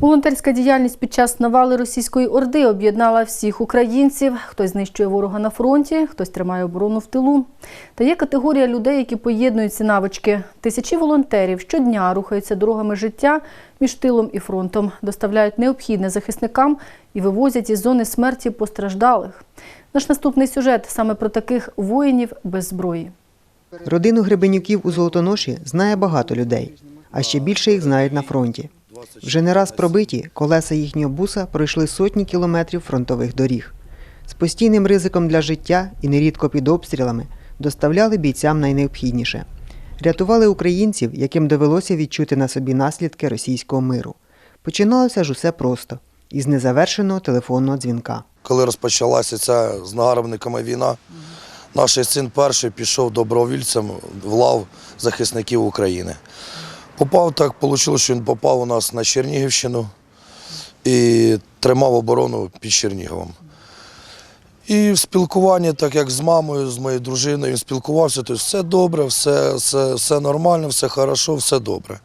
Волонтерська діяльність під час навали російської орди об'єднала всіх українців. Хтось знищує ворога на фронті, хтось тримає оборону в тилу. Та є категорія людей, які поєднують ці навички. Тисячі волонтерів щодня рухаються дорогами життя між тилом і фронтом, доставляють необхідне захисникам і вивозять із зони смерті постраждалих. Наш наступний сюжет саме про таких воїнів без зброї. Родину Гребенюків у Золотоноші знає багато людей, а ще більше їх знають на фронті. Вже не раз пробиті колеса їхнього буса пройшли сотні кілометрів фронтових доріг. З постійним ризиком для життя і нерідко під обстрілами доставляли бійцям найнеобхідніше. Рятували українців, яким довелося відчути на собі наслідки російського миру. Починалося ж усе просто із незавершеного телефонного дзвінка. Коли розпочалася ця з нагарбниками війна, наш син перший пішов добровільцем в лав захисників України. Попав так, вийшло, що він попав у нас на Чернігівщину і тримав оборону під Черніговом. І в спілкуванні, так як з мамою, з моєю дружиною, він спілкувався, то все добре, все, все, все нормально, все хорошо, все добре.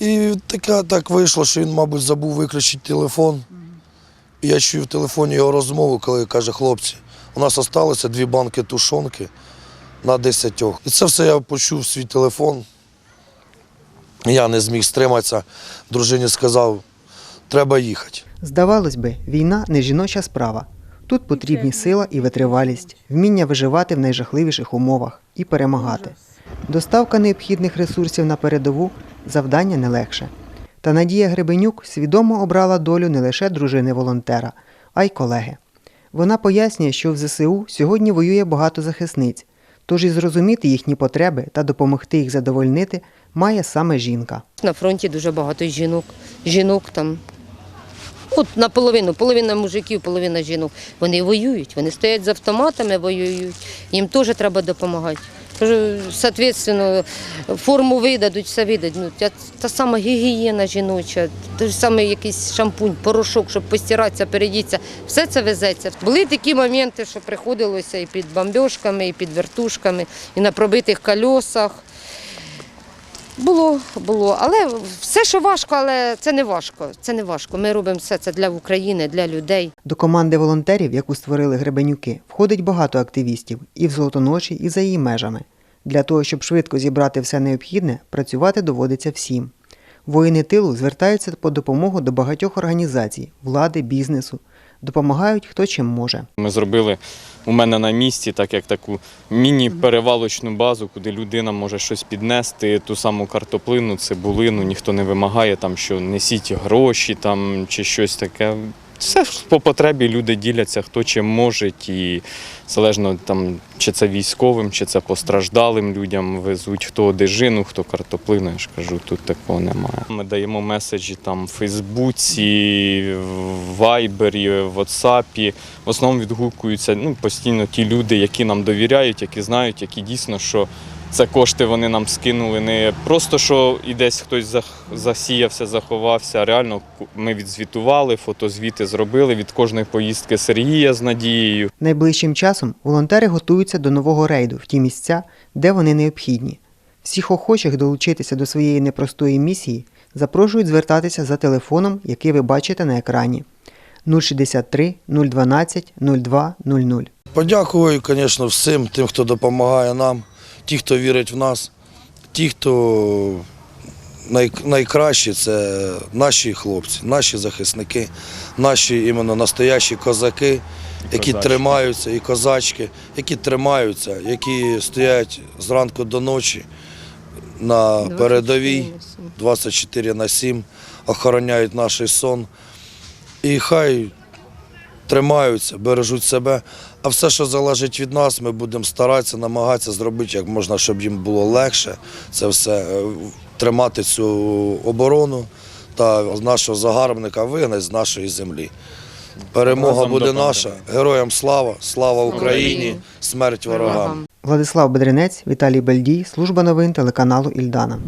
І таке, так вийшло, що він, мабуть, забув виключити телефон. І я чую в телефоні його розмову, коли каже, хлопці, у нас залишилося дві банки тушонки на десятьох. І це все я почув свій телефон. Я не зміг стриматися. Дружині сказав, треба їхати. Здавалось би, війна не жіноча справа. Тут потрібні сила і витривалість, вміння виживати в найжахливіших умовах і перемагати. Доставка необхідних ресурсів на передову завдання не легше. Та Надія Гребенюк свідомо обрала долю не лише дружини волонтера, а й колеги. Вона пояснює, що в ЗСУ сьогодні воює багато захисниць, тож і зрозуміти їхні потреби та допомогти їх задовольнити має саме жінка. На фронті дуже багато жінок. Жінок там. От наполовину, половина мужиків, половина жінок. Вони воюють, вони стоять з автоматами, воюють. Їм теж треба допомагати. Соответственно, форму видадуть, все видадуть. Ну, та, сама гігієна жіноча, той самий якийсь шампунь, порошок, щоб постиратися, передіться. Все це везеться. Були такі моменти, що приходилося і під бомбьошками, і під вертушками, і на пробитих кольосах. Було, було, але все, що важко, але це не важко. Це не важко. Ми робимо все це для України, для людей. До команди волонтерів, яку створили Гребенюки, входить багато активістів і в Золотоноші, і за її межами. Для того, щоб швидко зібрати все необхідне, працювати доводиться всім. Воїни тилу звертаються по допомогу до багатьох організацій, влади, бізнесу. Допомагають хто чим може. Ми зробили у мене на місці, так як таку міні-перевалочну базу, куди людина може щось піднести, ту саму картоплину, цибулину, ніхто не вимагає, там, що несіть гроші там, чи щось таке. Все по потребі люди діляться, хто чим може, і залежно там, чи це військовим, чи це постраждалим людям везуть, хто одежину, хто картоплину. Я ж кажу, тут такого немає. Ми даємо меседжі там в Фейсбуці, в Вайбері, в Ватсапі. В основному відгукуються ну, постійно ті люди, які нам довіряють, які знають, які дійсно, що це кошти вони нам скинули. Не просто що і десь хтось засіявся, заховався. а Реально ми відзвітували, фотозвіти зробили від кожної поїздки Сергія з Надією. Найближчим часом волонтери готуються до нового рейду в ті місця, де вони необхідні. Всіх охочих долучитися до своєї непростої місії запрошують звертатися за телефоном, який ви бачите на екрані 063 012 02 00. Подякую, звісно, всім тим, хто допомагає нам, ті, хто вірить в нас, ті, хто най, найкращі, це наші хлопці, наші захисники, наші іменно настоящі козаки, які козачки. тримаються, і козачки, які тримаються, які стоять зранку до ночі на передовій 24 на 7, охороняють наш сон. І хай тримаються, бережуть себе. А все, що залежить від нас, ми будемо старатися, намагатися зробити як можна, щоб їм було легше це все е, тримати цю оборону та нашого загарбника вигнати з нашої землі. Перемога Разом буде наша. Героям слава, слава Україні, Україні. смерть ворогам. Владислав Бедренець, Віталій Бельдій, служба новин телеканалу Ільдана.